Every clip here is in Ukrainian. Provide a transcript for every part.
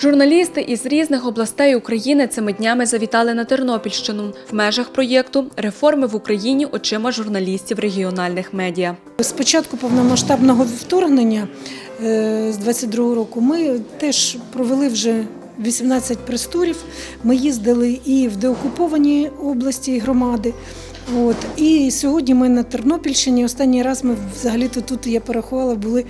Журналісти із різних областей України цими днями завітали на Тернопільщину в межах проєкту Реформи в Україні очима журналістів регіональних медіа. З початку повномасштабного вторгнення е, з 22 року ми теж провели вже 18 прес-турів. Ми їздили і в деокуповані області і громади. От. І сьогодні ми на Тернопільщині. Останній раз ми взагалі-то тут я порахувала, були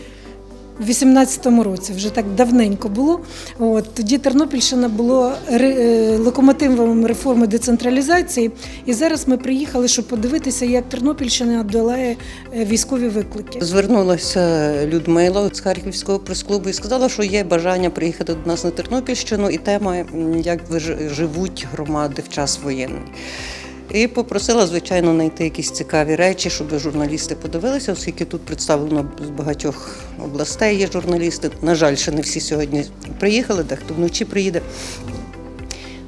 в 18-му році, вже так давненько було. От тоді Тернопільщина було ре- е, локомотивом реформи децентралізації. І зараз ми приїхали, щоб подивитися, як Тернопільщина долає е, військові виклики. Звернулася Людмила з Харківського прес-клубу і сказала, що є бажання приїхати до нас на Тернопільщину, і тема, як живуть громади в час воєнний. І попросила, звичайно, знайти якісь цікаві речі, щоб журналісти подивилися, оскільки тут представлено з багатьох областей є журналісти. На жаль, ще не всі сьогодні приїхали, дехто вночі приїде.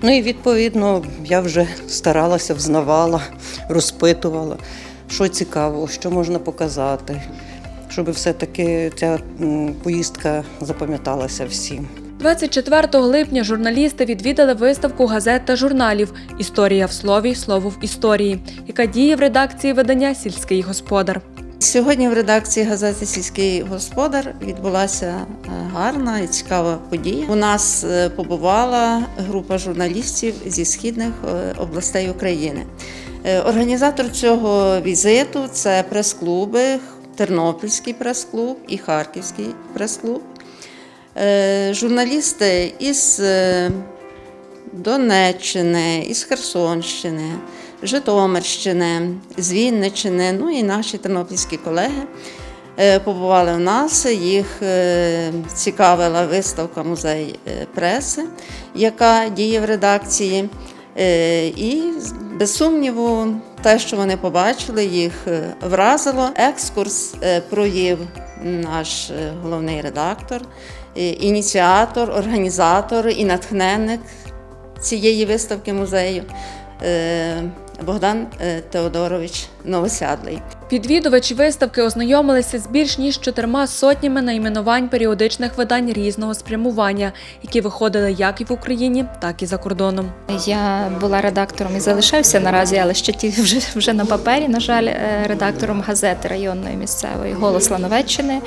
Ну і відповідно я вже старалася, взнавала, розпитувала, що цікаво, що можна показати, щоб все-таки ця поїздка запам'яталася всім. 24 липня журналісти відвідали виставку газет та журналів Історія в слові, слово в історії, яка діє в редакції видання Сільський господар. Сьогодні в редакції газети Сільський господар відбулася е, гарна і цікава подія. У нас е, побувала група журналістів зі східних е, областей України. Організатор цього візиту це прес-клуби, Тернопільський прес-клуб і Харківський прес-клуб. Е, Журналісти із е, Донеччини, із Херсонщини, Житомирщини, з Вінниччини, ну і наші тернопільські колеги е, побували в нас. Їх цікавила виставка музей преси, яка діє в редакції. І без сумніву, те, що вони побачили, їх е, вразило. Екскурс е, провів наш е, головний редактор, ініціатор, організатор і натхненник цієї виставки музею Богдан Теодорович Новосядлий. Відвідувачі виставки ознайомилися з більш ніж чотирма сотнями найменувань періодичних видань різного спрямування, які виходили як і в Україні, так і за кордоном. Я була редактором і залишаюся наразі, але ще ті вже, вже на папері, на жаль, е, редактором газети районної місцевої Голос Лановеччини.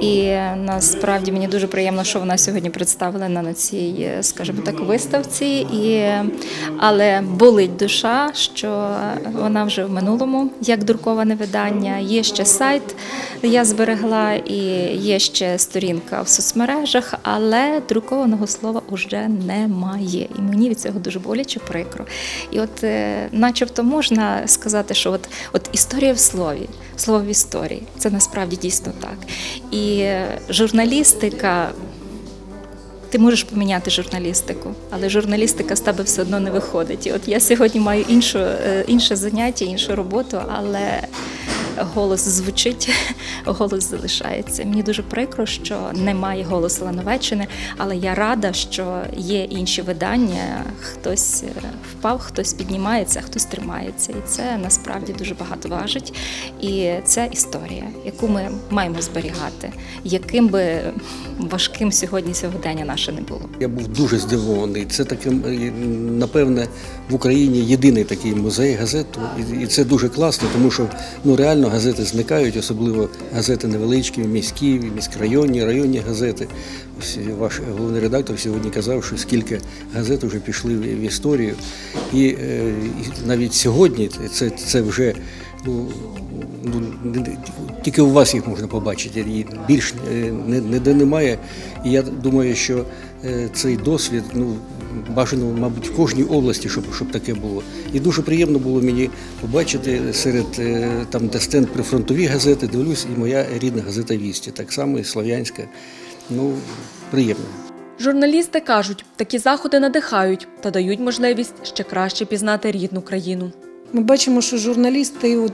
І е, насправді мені дуже приємно, що вона сьогодні представлена на цій, е, скажімо так, виставці. І, але болить душа, що вона вже в минулому, як друковане видання. Є ще сайт, я зберегла, і є ще сторінка в соцмережах, але друкованого слова вже немає. І мені від цього дуже боляче прикро. І от, е, начебто, можна сказати, що от, от історія в слові, слово в історії, це насправді дійсно так. І е, журналістика. Ти можеш поміняти журналістику, але журналістика з тебе все одно не виходить. І от я сьогодні маю іншу, е, інше заняття, іншу роботу, але голос звучить, голос залишається. Мені дуже прикро, що немає голосу Лановеччини, але я рада, що є інші видання. Хтось е, впав, хтось піднімається, хтось тримається. І це насправді дуже багато важить. І це історія, яку ми маємо зберігати, яким би важким сьогодні сьогодення наше не було. Я був дуже здивований. Це таке, напевне, в Україні єдиний такий музей газет. І- І це дуже класно, тому що ну реально газети зникають, особливо газети невеличкі, міські, міськрайонні, районні газети. Ось Ваш головний редактор сьогодні казав, що скільки газет вже пішли в історію. І, е, і навіть сьогодні це, це вже. Ну, ну, тільки у вас їх можна побачити, і більш е, ніде немає. І я думаю, що е, цей досвід ну, бажано, мабуть, в кожній області, щоб, щоб таке було. І дуже приємно було мені побачити серед е, там, де стенд прифронтові газети, дивлюсь, і моя рідна газета Вісті, так само і Слов'янська. Ну, приємно. Журналісти кажуть, такі заходи надихають та дають можливість ще краще пізнати рідну країну. Ми бачимо, що журналісти, от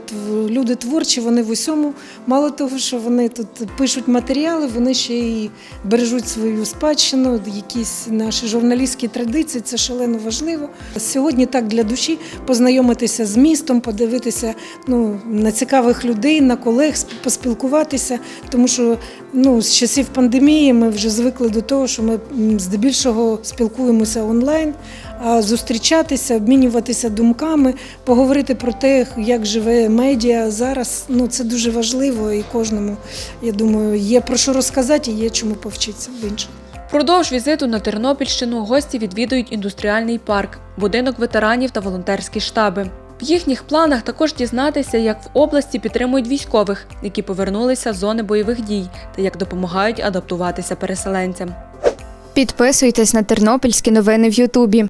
люди творчі, вони в усьому. Мало того, що вони тут пишуть матеріали, вони ще й бережуть свою спадщину, якісь наші журналістські традиції. Це шалено важливо. Сьогодні так для душі познайомитися з містом, подивитися ну, на цікавих людей, на колег, поспілкуватися, тому що Ну, з часів пандемії ми вже звикли до того, що ми здебільшого спілкуємося онлайн, а зустрічатися, обмінюватися думками, поговорити про те, як живе медіа зараз. Ну це дуже важливо, і кожному, я думаю, є про що розказати і є чому повчитися в інших. Впродовж візиту на Тернопільщину гості відвідують індустріальний парк, будинок ветеранів та волонтерські штаби. В їхніх планах також дізнатися, як в області підтримують військових, які повернулися з зони бойових дій, та як допомагають адаптуватися переселенцям. Підписуйтесь на тернопільські новини в Ютубі.